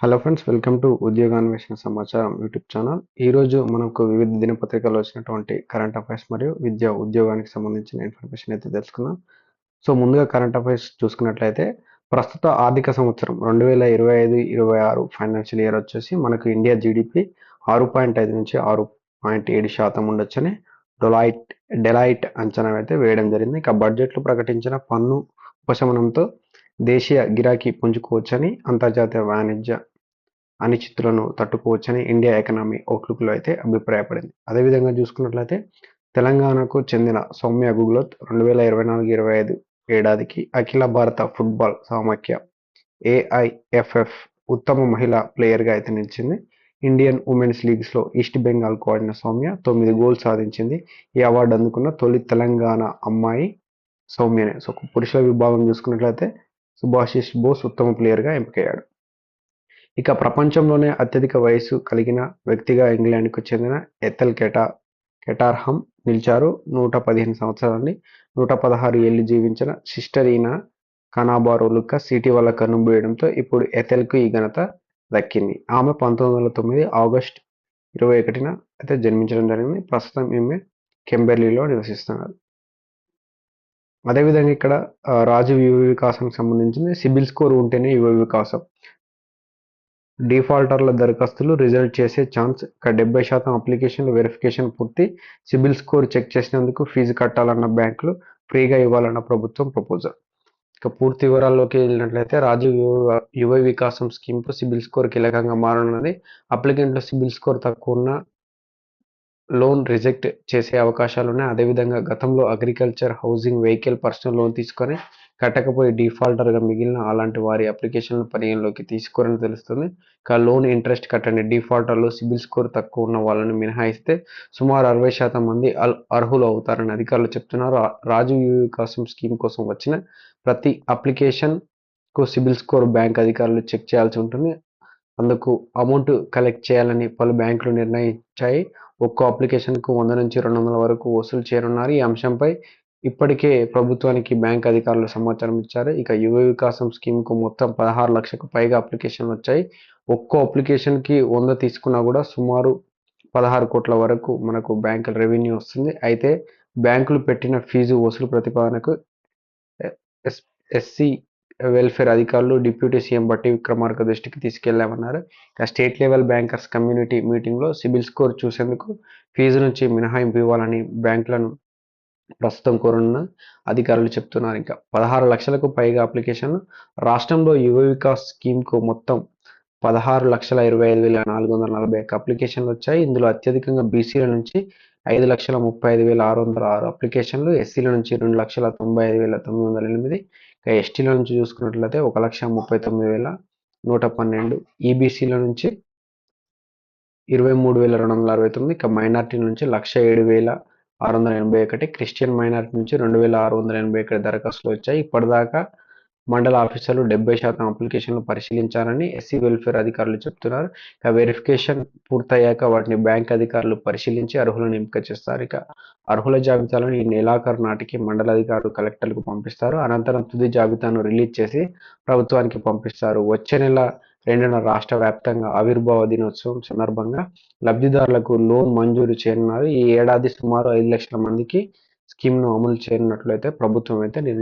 Hello friends welcome to ఉద్యోగాన్వేషణ సమాచారం YouTube channel ఈరోజు మనకు వివిధ దినపత్రికల్లో వచ్చినటువంటి కరెంట్ అఫైర్స్ మరియు విద్యా ఉద్యోగానికి సంబంధించిన ఇన్ఫర్మేషన్ అయితే తెలుసుకుందాం. సో ముందుగా కరెంట్ అఫైర్స్ చూసుకున్నట్లయితే ప్రస్తుత ఆర్థిక సంవత్సరం రెండు వేల ఇరవై ఐదు ఇరవై ఆరు ఫైనాన్షియల్ ఇయర్ వచ్చేసి మనకు ఇండియా జీడిపి ఆరు పాయింట్ ఐదు నుంచి ఆరు పాయింట్ ఏడు శాతం ఉండొచ్చని డొలైట్ డెలైట్ అంచనా అయితే వేయడం జరిగింది. ఇక బడ్జెట్లో ప్రకటించిన పన్ను ఉపశమనంతో దేశీయ గిరాకీ పుంజుకోవచ్చని అంతర్జాతీయ వాణిజ్య అనిశ్చితులను తట్టుకోవచ్చని ఇండియా ఎకనామీ అవుట్లుక్లో అయితే అభిప్రాయపడింది. అదేవిధంగా చూసుకున్నట్లయితే తెలంగాణకు చెందిన సౌమ్య గుగ్లత్ రెండు వేల ఇరవై నాలుగు ఇరవై ఐదు ఏడాదికి అఖిల భారత ఫుట్బాల్ సమాఖ్య ఏఐఎఫ్ఎఫ్ ఉత్తమ మహిళా ప్లేయర్గా అయితే నిలిచింది. ఇండియన్ ఉమెన్స్ లీగ్స్లో ఈస్ట్ బెంగాల్కు ఆడిన సౌమ్య తొమ్మిది గోల్స్ సాధించింది. ఈ అవార్డు అందుకున్న తొలి తెలంగాణ అమ్మాయి సౌమ్యనే. సో పురుషుల విభాగం చూసుకున్నట్లయితే సుభాషిష్ బోస్ ఉత్తమ ప్లేయర్గా ఎంపికయ్యాడు. ఇక ప్రపంచంలోనే అత్యధిక వయసు కలిగిన వ్యక్తిగా ఇంగ్లాండ్కు చెందిన ఎథెల్ కెటా కెటార్హమ్ నిలిచారు. నూట పదిహేను సంవత్సరాలని నూట పదహారు ఏళ్ళు జీవించిన సిస్టర్ ఈనా కనాబారోలుక్క సిటీ వల్ల కన్నుబోయడంతో ఇప్పుడు ఎథెల్కు ఈ ఘనత దక్కింది. ఆమె పంతొమ్మిది వందల తొమ్మిది ఆగస్ట్ ఇరవై ఒకటిన అయితే జన్మించడం జరిగింది. ప్రస్తుతం ఈమె కెంబెర్లీలో నివసిస్తున్నారు. అదేవిధంగా ఇక్కడ రాజు యువ వికాసం సంబంధించింది సిబిల్ స్కోర్ ఉంటేనే యువ వికాసం. డిఫాల్టర్ల దరఖాస్తులు రిజల్ట్ చేసే ఛాన్స్ ఇక డెబ్బై శాతం అప్లికేషన్లు వెరిఫికేషన్ పూర్తి. సిబిల్ స్కోర్ చెక్ చేసినందుకు ఫీజు కట్టాలన్న బ్యాంకులు ఫ్రీగా ఇవ్వాలన్న ప్రభుత్వం ప్రపోజల్. ఇక పూర్తి వివరాల్లోకి వెళ్ళినట్లయితే రాజు యువ యువ వికాసం స్కీమ్కు సిబిల్ స్కోర్ కీలకంగా మారనున్నది. అప్లికెంట్లో సిబిల్ స్కోర్ తక్కువ ఉన్న లోన్ రిజెక్ట్ చేసే అవకాశాలు ఉన్నాయి అదేవిధంగా గతంలో agriculture housing vehicle personal loan తీసుకొని కట్టకపోయి డిఫాల్టర్గా మిగిలిన అలాంటి వారి అప్లికేషన్లు పరిగణలోకి తీసుకోరని తెలుస్తుంది. ఇక లోన్ ఇంట్రెస్ట్ కట్టండి. డిఫాల్టర్లు సిబిల్ స్కోర్ తక్కువ ఉన్న వాళ్ళని మినహాయిస్తే సుమారు అరవై శాతం మంది అర్హులు అవుతారని అధికారులు చెప్తున్నారు. రాజీవ్ యువ వికాసం స్కీమ్ కోసం వచ్చిన ప్రతి అప్లికేషన్కు సిబిల్ స్కోర్ బ్యాంక్ అధికారులు చెక్ చేయాల్సి ఉంటుంది. అందుకు అమౌంట్ కలెక్ట్ చేయాలని పలు బ్యాంకులు నిర్ణయించాయి. ఒక్కో అప్లికేషన్కు వంద నుంచి రెండు వందల వరకు వసూలు చేయనున్నారు. ఈ అంశంపై ఇప్పటికే ప్రభుత్వానికి బ్యాంక్ అధికారులు సమాచారం ఇచ్చారు. ఇక యువ వికాసం స్కీమ్కు మొత్తం పదహారు లక్షలకు పైగా అప్లికేషన్లు వచ్చాయి. ఒక్కో అప్లికేషన్కి వంద తీసుకున్నా కూడా సుమారు పదహారు కోట్ల వరకు మనకు బ్యాంకుల రెవెన్యూ వస్తుంది. అయితే బ్యాంకులు పెట్టిన ఫీజు వసూలు ప్రతిపాదనకు ఎస్ ఎస్సీ వెల్ఫేర్ అధికారులు డిప్యూటీ సీఎం బట్టి విక్రమార్క దృష్టికి తీసుకెళ్ళామన్నారు. స్టేట్ లెవెల్ బ్యాంకర్స్ కమ్యూనిటీ మీటింగ్లో సిబిల్ స్కోర్ చూసేందుకు ఫీజు నుంచి మినహాయింపు ఇవ్వాలని బ్యాంకులను ప్రస్తుతం కోరనున్న అధికారులు చెప్తున్నారు. ఇంకా పదహారు లక్షలకు పైగా అప్లికేషన్లు రాష్ట్రంలో యువ వికాస్ స్కీమ్కు మొత్తం పదహారు లక్షల ఇరవై ఐదు వేల నాలుగు వందల నలభై ఒక్క అప్లికేషన్లు వచ్చాయి. ఇందులో అత్యధికంగా బీసీల నుంచి ఐదు లక్షల ముప్పై ఐదు వేల ఆరు వందల ఆరు అప్లికేషన్లు ఎస్సీల నుంచి రెండు లక్షల తొంభై ఐదు వేల తొమ్మిది వందల ఎనిమిది ఇక ఎస్టీల నుంచి చూసుకున్నట్లయితే ఒక లక్ష ముప్పై తొమ్మిది వేల నూట పన్నెండు. ఈబీసీల నుంచి ఇరవై మూడు వేల రెండు వందల అరవై తొమ్మిది. ఇక మైనార్టీ నుంచి లక్ష ఏడు వేల ఆరు వందల ఎనభై ఒకటి. క్రిస్టియన్ మైనార్టీ నుంచి రెండు వేల ఆరు వందల ఎనభై ఒకటి దరఖాస్తులు వచ్చాయి. ఇప్పటిదాకా మండల ఆఫీసర్లు డెబ్బై శాతం అప్లికేషన్లు పరిశీలించారని ఎస్సీ వెల్ఫేర్ అధికారులు చెప్తున్నారు. ఇక వెరిఫికేషన్ పూర్తయ్యాక వాటిని బ్యాంక్ అధికారులు పరిశీలించి అర్హులను ఎంపిక చేస్తారు. ఇక అర్హుల జాబితాలను ఈ నెలాఖరు నాటికి మండల అధికారులు కలెక్టర్లకు పంపిస్తారు. అనంతరం తుది జాబితాను రిలీజ్ చేసి ప్రభుత్వానికి పంపిస్తారు. వచ్చే నెల రెండున రాష్ట్ర వ్యాప్తంగా ఆవిర్భావ దినోత్సవం సందర్భంగా లబ్ధిదారులకు లోన్ మంజూరు చేయనున్నారు. ఈ ఏడాది సుమారు ఐదు లక్షల మందికి స్కీమ్ను అమలు చేయనున్నట్లయితే ప్రభుత్వం అయితే నిర్ణయం